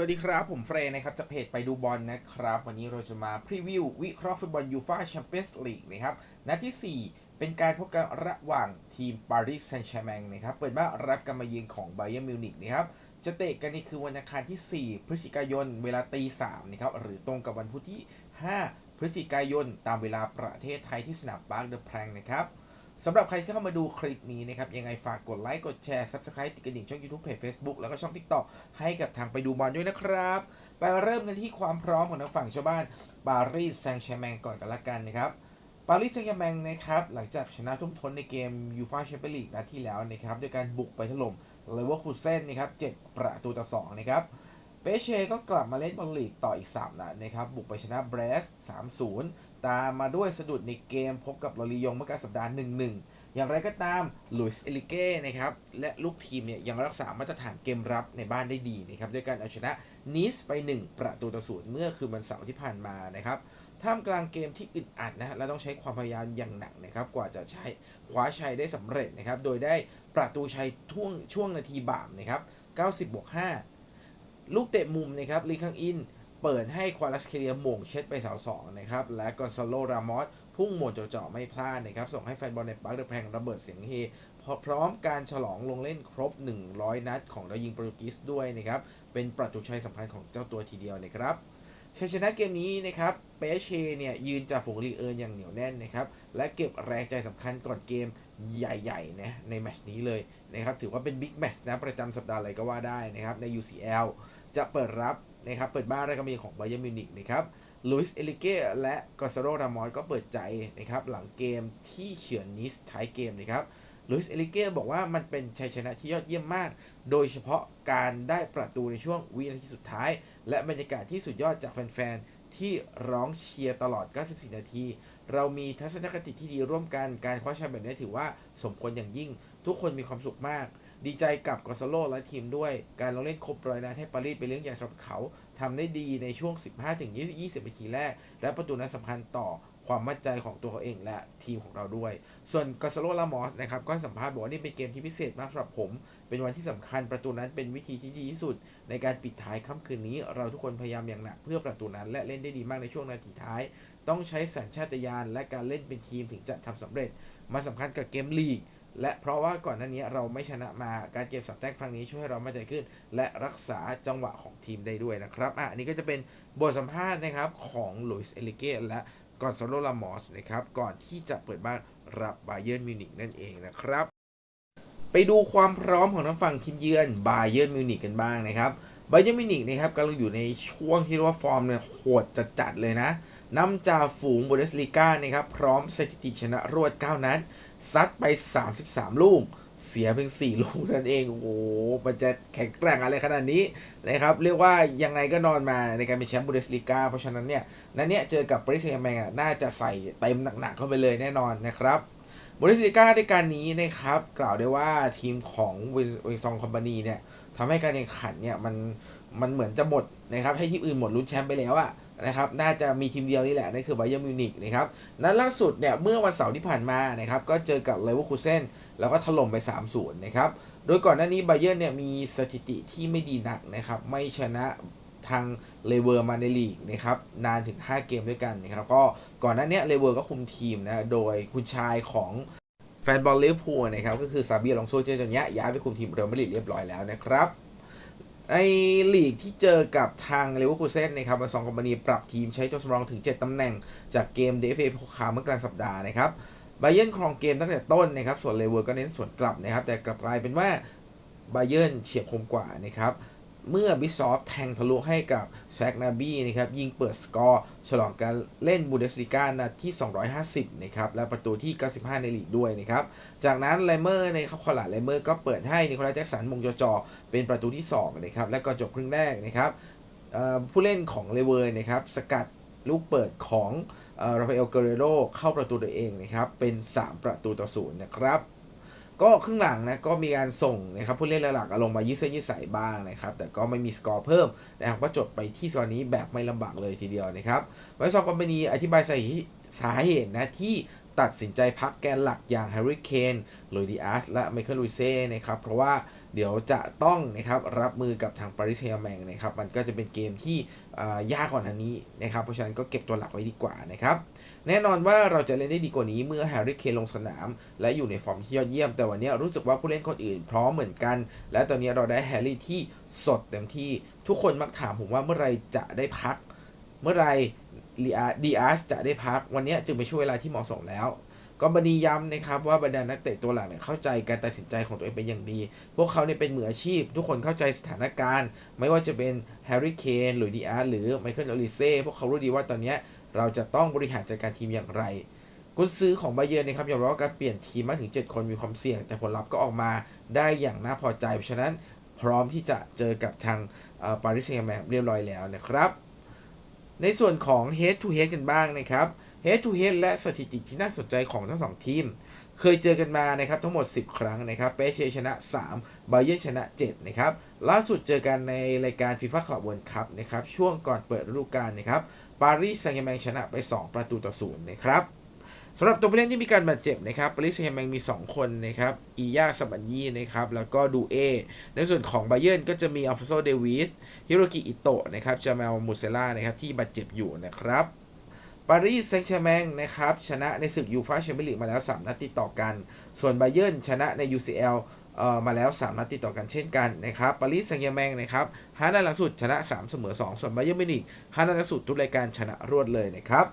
สวัสดีครับ ผมเฟรนนะครับจากเพจไปดูบอลนะครับ วันนี้เราจะมาพรีวิววิเคราะห์ฟุตบอลยูฟ่าแชมเปี้ยนส์ลีกนะครับนัดที่ 4 เป็นการพบกันระหว่างทีมปารีสแซงต์แชร์แมงนะครับ เปิดบ้านรับการมาเยือนของไบเ e อร์มิวนิกนะครับ จะเตะกันนี่คือวันอังคารที่ 4 พฤศจิกายนเวลาตี3นะครับ หรือตรงกับวันพุธที่ 5 พฤศจิกายนตามเวลาประเทศไทยที่สนามปาร์เดอะแพรงนะครับ สำหรับใครที่เข้ามาดูคลิปนี้นะครับยังไงฝากกดไลค์กดแชร์ Subscribe ติดกระดิ่งช่อง YouTube เพจ Facebook แล้วก็ช่อง TikTok ให้กับทางไปดูบอลด้วยนะครับ ไปเริ่มกันที่ความพร้อมของทางฝั่งชาวบ้านปารีสแซงต์แชร์แมงก่อนกันละกันนะครับปารีสแซงต์แชร์แมงนะครับหลังจากชนะทุ่มท้นในเกมยูฟาแชมเปี้ยนลีกนัดที่แล้วนะครับด้วยการบุกไปถล่มเลเวอร์คูเซ่นนะครับ7ประตูต่อ2นะครับ เปเชก็กลับมาเล่นบอลลีกต่ออีก 3 นัดนะครับ บุกไปชนะเบรส 3-0 ตามมาด้วยสะดุดในเกมพบกับลอริยงเมื่อกลางสัปดาห์ 1-1 อย่างไรก็ตามลุยส์เอลิเก้นะครับ และลูกทีมเนี่ยยังรักษามาตรฐานเกมรับในบ้านได้ดีนะครับด้วยการเอาชนะนิสไป 1 ประตูต่อศูนย์เมื่อคืนวันเสาร์ที่ผ่านมานะครับท่ามกลางเกมที่อึดอัดนะและต้องใช้ความพยายามอย่างหนักนะครับกว่าจะใช้คว้าชัยได้สำเร็จนะครับโดยได้ประตูชัยช่วงช่วงนาทีบามนะครับ90บวก5 ลูกเตะมุมนะครับลีคังอิน เปิดให้ควาลัสเคเรียหม่งเช็ดไปเสาสองนะครับ และกอนซาโลรามอสพุ่งหมดเจาะๆไม่พลาดนะครับ ส่งให้แฟนบอลในปาร์คเดอะแพงระเบิดเสียงเฮพร้อมการฉลองลงเล่นครบ 100 นัดของดาวยิงโปรตุเกสด้วยนะครับ เป็นประตูชัยสำคัญของเจ้าตัวทีเดียวนะครับชัยชนะเกมนี้นะครับเปเชเนี่ยยืนจากฝูงลีเอิร์นอย่างเหนียวแน่นนะครับ และเก็บแรงใจสำคัญก่อนเกมใหญ่ๆนะในแมตช์นี้เลยนะครับ ถือว่าเป็นบิ๊กแมตช์นะประจำสัปดาห์อะไรก็ว่าได้นะครับใน UCL จะเปิดรับนะครับเปิดบ้านแรกก็มีของไบเ e อร์มิวนิกนะครับลุยส์เอลิเก้และกอซาโรรามอนก็เปิดใจนะครับหลังเกมที่เฉือนนิสท้ายเกมนะครับลุยส์เอลิเก้บอกว่ามันเป็นชัยชนะที่ยอดเยี่ยมมาก โดยเฉพาะการได้ประตูในช่วงวินาทีสุดท้าย และบรรยากาศที่สุดยอดจากแฟนๆ ที่ร้องเชียร์ตลอด 94 นาที เรามีทัศนคติที่ดีร่วมกัน การคว้าแชมป์แบบนี้ถือว่าสมควรอย่างยิ่ง ทุกคนมีความสุขมาก ดีใจกับกอซาโลและทีมด้วย การลงเล่นครบร้อยนัดให้ปารีสเป็นเรื่องใหญ่สำหรับเขาทำได้ดีในช่วง 15-20นาทีแรก และประตูนั้นสำคัญต่อความมั่นใจของตัวเขาเองและทีมของเราด้วย ส่วนกอซาโลลามอสนะครับก็สัมภาษณ์บอกว่านี่เป็นเกมที่พิเศษมากสำหรับผม เป็นวันที่สำคัญประตูนั้นเป็นวิธีที่ดีที่สุด ในการปิดท้ายค่ำคืนนี้ เราทุกคนพยายามอย่างหนักเพื่อประตูนั้นและเล่นได้ดีมากในช่วงนาทีท้าย ต้องใช้สัญชาตญาณและการเล่นเป็นทีมถึงจะทำสำเร็จ มาสำคัญกับเกมลีก และเพราะว่าก่อนหน้านี้เราไม่ชนะมาการเก็บสามแต้มครั้งนี้ช่วยให้เรามั่นใจขึ้น และรักษาจังหวะของทีมได้ด้วยนะครับอะอันนี้ก็จะเป็นบทสัมภาษณ์นะครับของลุยส์เอลิเก้และกอนซาโลลามอสนะครับก่อนที่จะเปิดบ้านรับบาเยิร์นมิวนิกนั่นเองนะครับ ไปดูความพร้อมของทางฝั่งทีมเยือนบาเยิร์นมิวนิกกันบ้างนะครับ บยิร์นมินิกนะครับกำลังอยู่ในช่วงที่เรียกว่าฟอร์มเนี่ยโหดจัดๆเลยนะนำจ่าฝูงบูเดสลีกานะครับพร้อมสถิติชนะรวด 9 นัดซัดไป 33 ลูก เสียเพียง4ลูกนั่นเอง โอ้โหมันจะแข็งแกร่งอะไรขนาดนี้นะครับ เรียกว่ายังไงก็นอนมาในการเป็นแชมป์บูเดสลีกาเพราะฉะนั้นเนี่ยนัดเนี้ยเจอกับปารีสแซงต์แมงน่าจะใส่เต็มหนักๆเข้าไปเลยแน่นอนนะครับ บูเดสลีกาในการนี้นะครับ กล่าวได้ว่าทีมของเวซองคอมพานีเนี่ยทำให้การแข่งขันเนี่ยมันมันเหมือนจะหมดนะครับ ให้ทีมอื่นหมดลุ้นแชมป์ไปแล้วอะนะครับ น่าจะมีทีมเดียวนี่แหละนั่นคือไบเยอร์มิวนิกนะครับนั้นล่าสุดเนี่ยเมื่อวันเสาร์ที่ผ่านมานะครับ ก็เจอกับเลเวอร์คูเซนแล้วก็ถล่มไป 3-0 นะครับ โดยก่อนหน้านี้ไบเยอร์เนี่ยมีสถิติที่ไม่ดีนักนะครับ ไม่ชนะ ทางเลเวอร์มาในลีกนะครับนานถึง 5 เกมด้วยกันนะครับก็ก่อนหน้านี้เลเวอร์ก็คุมทีมนะโดยคุณชายของแฟนบอลเลเวอร์พูลนะครับก็คือซาเบียลองโซเจอร์จนนี้ย้ายไปคุมทีมเรอัลมาดริดเรียบร้อยแล้วนะครับในลีกที่เจอกับทางเลเวอร์คูเซนนะครับสองคอมพานีปรับทีมใช้ตัวสำรองถึง 7 ตำแหน่งจากเกมเดฟเอพคาเมื่อกลางสัปดาห์นะครับไบเยนครองเกมตั้งแต่ต้นนะครับส่วนเลเวอร์ก็เน้นส่วนกลับนะครับแต่กลับกลายเป็นว่าไบเยนเฉียบคมกว่านะครับ เมื่อบิซอฟแทงทะลุให้กับแซกนาบี้นะครับยิงเปิดสกอร์ฉลองการเล่นบูเดสลิก้านาที่ 250 นะครับและประตูที่ 95 ในลีกด้วยนะครับ จากนั้นไลเมอร์ในครับคอลาไลเมอร์ก็เปิดให้นิโคลัสแจ็คสันมงจอจอเป็นประตูที่ 2 นะครับ และก่อนจบครึ่งแรกนะครับผู้เล่นของเลเวอร์นะครับสกัดลูกเปิดของราฟาเอลเกเรโรเข้าประตูตัวเองนะครับเป็น 3 ประตูต่อศูนย์นะครับ ก็ครึ่งหลังนะก็มีการส่งนะครับผู้เล่นหลักๆลงมายืดเส้นยืดสายบ้างนะครับแต่ก็ไม่มีสกอร์เพิ่มนะครับก็จบไปที่ตอนนี้แบบไม่ลำบากเลยทีเดียวนะครับไวซองคอมพานีอธิบายสาเหตุนะที่ ตัดสินใจพักแกนหลักอย่างแฮร์รี่เคนโรดิอาสและไมเคิลลุยเซ่นะครับ เพราะว่าเดี๋ยวจะต้องนะครับรับมือกับทางปารีสแซงแมงนะครับ มันก็จะเป็นเกมที่ยากกว่านี้นะครับ เพราะฉะนั้นก็เก็บตัวหลักไว้ดีกว่านะครับ แน่นอนว่าเราจะเล่นได้ดีกว่านี้เมื่อแฮร์รี่เคนลงสนาม และอยู่ในฟอร์มที่ยอดเยี่ยม แต่วันนี้รู้สึกว่าผู้เล่นคนอื่นพร้อมเหมือนกัน และตอนนี้เราได้แฮร์รี่ที่สดเต็มที่ทุกคนมักถามผมว่าเมื่อไรจะได้พัก เมื่อไร ดีอาร์จะได้พัก วันนี้จึงเป็นช่วงเวลาที่เหมาะสมแล้ว ก็บันดีย้ำนะครับว่าบรรดานักเตะตัวหลักเนี่ยเข้าใจการตัดสินใจของตัวเองเป็นอย่างดี พวกเขาเนี่ยเป็นมืออาชีพ ทุกคนเข้าใจสถานการณ์ ไม่ว่าจะเป็นแฮร์รี่เคนหรือดีอาร์หรือไมเคิลโอลิเซ่พวกเขารู้ดีว่าตอนนี้เราจะต้องบริหารจัดการทีมอย่างไรกุนซื้อของไบเยอร์นนะครับยอมรับว่าการเปลี่ยนทีมมากถึง 7 คนมีความเสี่ยง แต่ผลลัพธ์ก็ออกมาได้อย่างน่าพอใจ เพราะฉะนั้นพร้อมที่จะเจอกับทางปารีสแซงต์แมงเรียบร้อยแล้วนะครับ ในส่วนของ head to head กันบ้างนะครับ head to head และสถิติที่น่าสนใจของทั้งสองทีม เคยเจอกันมานะครับทั้งหมด 10 ครั้งนะครับเปเชชนะ3บาเยนชนะ 7 นะครับ ล่าสุดเจอกันในรายการ FIFA Club World Cup นะครับ ช่วงก่อนเปิดฤดูกาลนะครับปารีสแซงต์แมงชนะไป 2 ประตูต่อศูนย์นะครับ สำหรับตัวผู้เล่นที่มีการบาดเจ็บนะครับปารีสแซงต์แมงมี 2 คนนะครับอียาสบันยีนะครับแล้วก็ดูเอ ในส่วนของไบเยร์นก็จะมีอัลฟาโซเดวิสฮิโรกิอิโตะนะครับจาเมลมูเซล่านะครับที่บาดเจ็บอยู่นะครับปารีสแซงต์แชร์แมงนะครับชนะในศึกยูฟ่าแชมเปี้ยนลีกมาแล้ว 3 นัดติดต่อกัน ส่วนไบเยร์นชนะใน UCL เอ่อมาแล้ว 3 นัดติดต่อกันเช่นกันนะครับปารีสแซงต์แชร์แมงนะครับห้านัดหลังสุดชนะ 3 เสมอ 2 ส่วนไบเยร์นมิวนิกห้านัดหลังสุดทุกรายการชนะรวดเลยนะครับ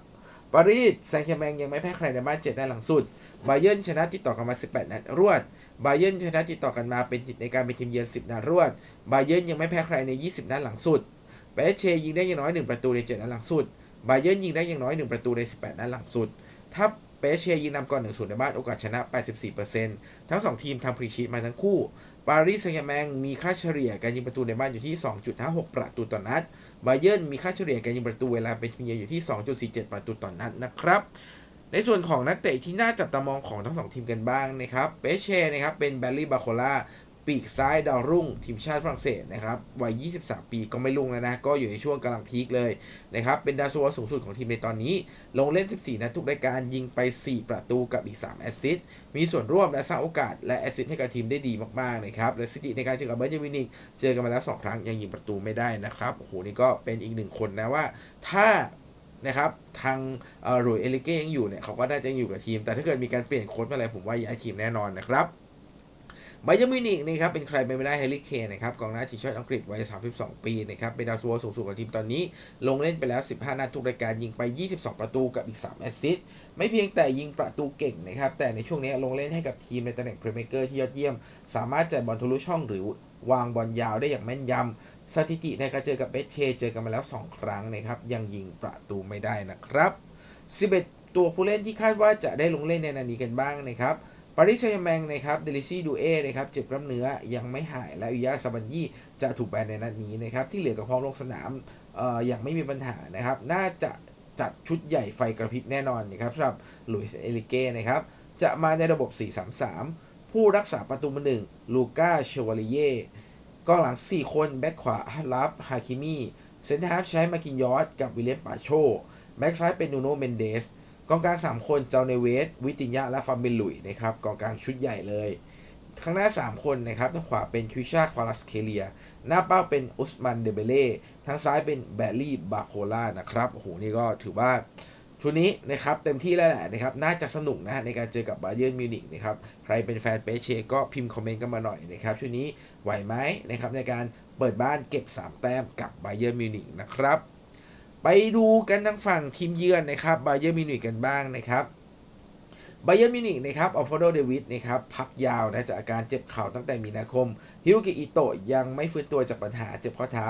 ปารีสแซงต์แชร์แมงยังไม่แพ้ใครในบ้าน7นัดหลังสุดบาเยร์นชนะติดต่อกันมา 18 นัดรวดบาเยร์นชนะติดต่อกันมาเป็นในการเป็นทีมเยือน 10 นัดรวดบาเยร์นยังไม่แพ้ใครใน 20 นัดหลังสุดเปเชยิงได้อย่างน้อย 1 ประตูใน 7 นัดหลังสุดบาเยร์นยิงได้อย่างน้อย 1 ประตูใน 18 นัดหลังสุด ถ้า เปเชียยิงนำก่อน1 0ในบ้านโอกาสชนะ 84%ทั้ง 2 ทีมทำพรีชีตมาทั้งคู่ ปารีสแซงต์แมงมีค่าเฉลี่ยการยิงประตูในบ้านอยู่ที่ 2.56 ประตูต่อนัดบาเยร์นมีค่าเฉลี่ยการยิงประตูเวลาเป็นทีมเยือนอยู่ที่ 2.47 ประตูต่อนนัดนะครับในส่วนของนักเตะที่น่าจับตามองของทั้งสองทีมกันบ้างนะครับ เปเช่นะครับ เป็นแบลลี่บาโคล่า ปีกซ้ายดาวรุ่งทีมชาติฝรั่งเศสนะครับวัย 23 ปีก็ไม่ลุ่งแล้วนะ ก็อยู่ในช่วงกำลังพีคเลยนะครับ เป็นดาวซัวสูงสุดของทีมในตอนนี้ ลงเล่น 14 นัดทุกรายการยิงไป 4 ประตูกับอีก 3 แอสซิสต์มีส่วนร่วมและสร้างโอกาสและแอสซิสต์ให้กับทีมได้ดีมากๆนะครับและสถิติในการเจอกับเบอร์เจมินิกเจอกันมาแล้ว 2 ครั้งยังยิงประตูไม่ได้นะครับโอ้โหนี่ก็เป็นอีกหนึ่งคนนะว่าถ้านะครับทางเอ่อหลุยเอลิเก้ยังอยู่เนี่ยเขาก็น่าจะอยู่กับทีม แต่ถ้าเกิดมีการเปลี่ยนโค้ชอะไรผมว่าย้ายทีมแน่นอนนะครับ ไบเยอร์มินิกนะครับเป็นใครไปไม่ได้แฮร์รี่เคนนะครับกองหน้าทีมชาติอังกฤษวัย 32 ปีนะครับเป็นดาวซัวร์สูงสุดของทีมตอนนี้ ลงเล่นไปแล้ว 15 นัดทุกรายการยิงไป 22 ประตูกับอีก 3 แอสซิสต์ไม่เพียงแต่ยิงประตูเก่งนะครับ แต่ในช่วงนี้ลงเล่นให้กับทีมในตำแหน่งเพลย์เม k เกอร์ที่ยอดเยี่ยม สามารถจ่ายบอลทะลุช่องหรือวางบอลยาวได้อย่างแม่นยำสถิติในการเจอกับเบสเชเจอกันมาแล้ว 2 ครั้งนะครับยังยิงประตูไม่ได้นะครับ 11 ตัวผู้เล่นที่คาดว่าจะได้ลงเล่นในนัดนี้กันบ้างนะครับ ปาริสแซงต์แมงนะครับเดลิซี่ดูเอนะครับเจ็บกล้ามเนื้อยังไม่หายและอุยาซาบันยี่จะถูกแบนในนัดนี้นะครับที่เหลือกับพร้อมลงสนามเอ่อย่างไม่มีปัญหานะครับน่าจะจัดชุดใหญ่ไฟกระพริบแน่นอนนะครับสำหรับลุยส์เอลิเก้นะครับจะมาในระบบ 4-3-3 ผู้รักษาประตูมือหนึ่งลูก้าเชวาลิเย่กองหลัง 4 คน แบ็คขวาฮัลลับฮาคิมีเซนเตอร์ฮาฟใช้มากินยอสกับวิลเลียมปาโชแบ็คซ้ายเป็นนูโนเมนเดส กองกลาง 3 คนเจ้าเนเวส วิติญญาและฟาร์เบลุยนะครับกองกลางชุดใหญ่เลย ข้างหน้า 3 คนนะครับทางขวาเป็นคิวชาควาลัสเคเลีย หน้าเป้าเป็นอุสมันเดเบเล่ทางซ้ายเป็นแบลลี่บาโคล่านะครับโอ้โหนี่ก็ถือว่าชุดนี้นะครับเต็มที่แล้วแหละนะครับน่าจะสนุกนะในการเจอกับบาเยิร์นมิวนิกนะครับใครเป็นแฟนเปเชก็พิมพ์คอมเมนต์กันมาหน่อยนะครับชุดนี้ไหวไหมนะครับในการเปิดบ้านเก็บ 3 แต้มกับบาเยิร์นมิวนิกนะครับ ไปดูกันทางฝั่งทีมเยือนนะครับบาเยอร์มิวนิกกันบ้างนะครับบาเยอร์มิวนิกนะครับอัลฟาโดเดวิดนะครับพักยาวนะจากอาการเจ็บเข่าตั้งแต่มีนาคมฮิรุกิอิโตะยังไม่ฟื้นตัวจากปัญหาเจ็บข้อเท้า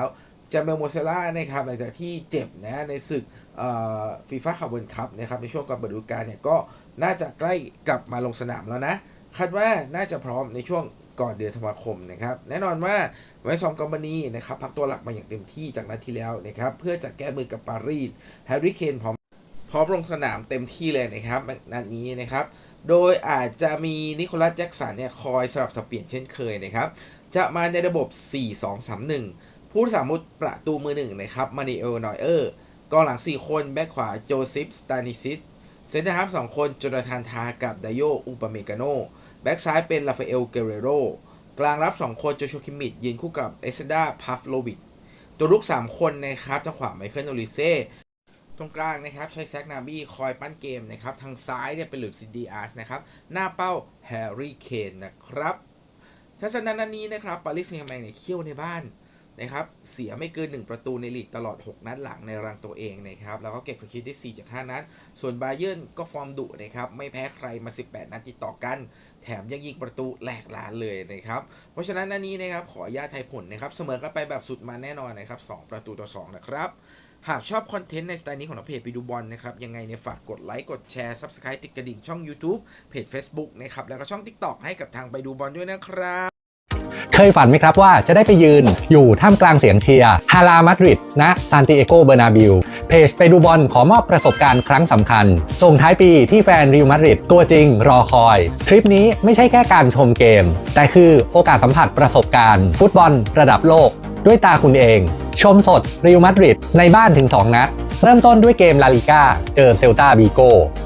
จาเมลโมเซล่านะครับหลังจากที่เจ็บนะในศึกฟีฟ่าคัพเวิลคัพนะครับในช่วงก่อนเปิดฤดูกาลเนี่ยก็น่าจะใกล้กลับมาลงสนามแล้วนะคาดว่าน่าจะพร้อมในช่วง ก่อนเดือนธันวาคมนะครับแน่นอนว่าไวซองกอมบานีนะครับพักตัวหลักมาอย่างเต็มที่จากนัดที่แล้วนะครับเพื่อจะแก้มือกับปารีสแฮร์รี่เคนพร้อมพร้อมลงสนามเต็มที่เลยนะครับนัดนี้นะครับโดยอาจจะมีนิโคลัสแจ็กสันเนี่ยคอยสลับสับเปลี่ยนเช่นเคยนะครับจะมาในระบบ 4-2-3-1 ผู้สามุดประตูมือหนึ่งนะครับมานิเอลนอยเออร์กองหลัง 4 คน แบ็คขวาโจซิฟสตานิซิส เซนเตอร์ฮาฟสองคนจนาธานทากับไดโยอุปเมกาโนแบ็กซ้ายเป็นราฟาเอล เกเรโร กลางรับ 2 คนโจชูคิมิดยืนคู่กับเอเซดาพาฟโลวิก ตัวลุก 3 คนนะครับทางขวาไมเคิลโอลิเซ่ตรงกลางนะครับใช้แซกนาบี้คอยปั้นเกมนะครับ ทางซ้ายเนี่ยเป็นหลุยส์ซินดีอาร์สนะครับ หน้าเป้าแฮร์รี่เคนนะครับทัศนะนันนี้นะครับปารีสแซงต์แชร์แมงเนี่ยเขี้ยวในบ้าน นะครับเสียไม่เกิน 1 ประตูในลีกตลอด 6 นัดหลังในรังตัวเองนะครับแล้วก็เก็บผลคิดได้ 4 จาก 5 นัด ส่วนบาเยิร์นก็ฟอร์มดุนะครับไม่แพ้ใครมา 18 นัดติดต่อกัน แถมยังยิงประตูแหลกลานเลยนะครับเพราะฉะนั้นนันนี้นะครับขออนุญาตไทยผลนะครับเสมอกันไปแบบสุดมันแน่นอนนะครับ 2 ประตูต่อ 2 นะครับหากชอบคอนเทนต์ในสไตล์นี้ของเราเพจไปดูบอลนะครับ ยังไงเนี่ยฝากกดไลค์ กดแชร์ Subscribe ติดกระดิ่งช่อง YouTube เพจ Facebook นะครับ แล้วก็ช่อง TikTok ให้กับทางไปดูบอลด้วยนะครับ เคยฝันไหมครับว่าจะได้ไปยืนอยู่ท่ามกลางเสียงเชียร์ฮารามาดริดณซานติเอโกเบอร์นาบิลเพจไปดูบอลขอมอบประสบการณ์ครั้งสำคัญ ส่งท้ายปีที่แฟนริวมาดริดตัวจริงรอคอย ทริปนี้ไม่ใช่แค่การชมเกม แต่คือโอกาสสัมผัสประสบการณ์ ฟุตบอลระดับโลก ด้วยตาคุณเอง ชมสดริวมาดริดในบ้านถึง 2 นัด เริ่มต้นด้วยเกมลาลิก้าเจอเซลตาบีโก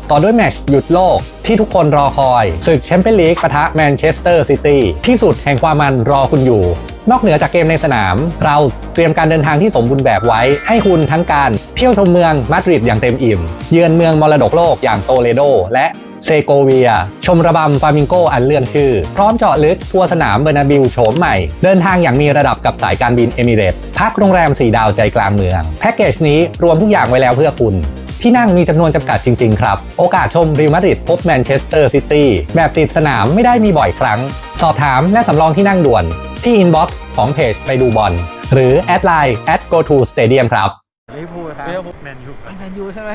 ต่อด้วยแมชหยุดโลกที่ทุกคนรอคอยศึกแชมเปี้ยนลีกปะทะแมนเชสเตอร์ซิตี้ที่สุดแห่งความมันรอคุณอยู่ นอกเหนือจากเกมในสนาม เราเตรียมการเดินทางที่สมบูรณ์แบบไว้ ให้คุณทั้งการเที่ยวชมเมืองมาดริดอย่างเต็มอิ่ม เยือนเมืองมรดกโลกอย่างโตเลโด และ เซโกเวีย ชมระบำฟามิงโกอันเลื่อนชื่อ พร้อมเจาะลึกทัวร์สนามเบอร์นาบิลโฉมใหม่ เดินทางอย่างมีระดับกับสายการบินเอมิเรตส์พักโรงแรม 4 ดาวใจกลางเมือง แพ็กเกจนี้รวมทุกอย่างไว้แล้วเพื่อคุณที่นั่งมีจำนวนจำกัดจริง ๆ ครับ โอกาสชมรีมาดริดพบแมนเชสเตอร์ซิตี้แบบติดสนามไม่ได้มีบ่อยครั้ง สอบถามและสำรองที่นั่งด่วน ที่อินบ็อกซ์ของเพจไปดูบอลหรือแอดไลน์ at go to stadium ครับลิเวอร์พูลครับลิเวอร์พูลแมนยูแมนยูใช่ไหม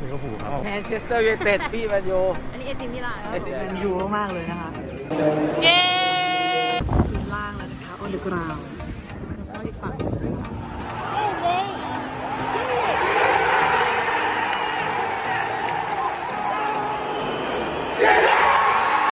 ลิเวอร์พูลครับแมนเชสเตอร์ยูไนเต็ดพี่แมนยูอันนี้เอซิมิลานครับเอซิผมมิลานแมนยูมากๆเลยนะคะเย้ทีมล่างแล้วนะคะออนเดอะกราวแล้วก็อีกฝั่งหนึ่งนะคะ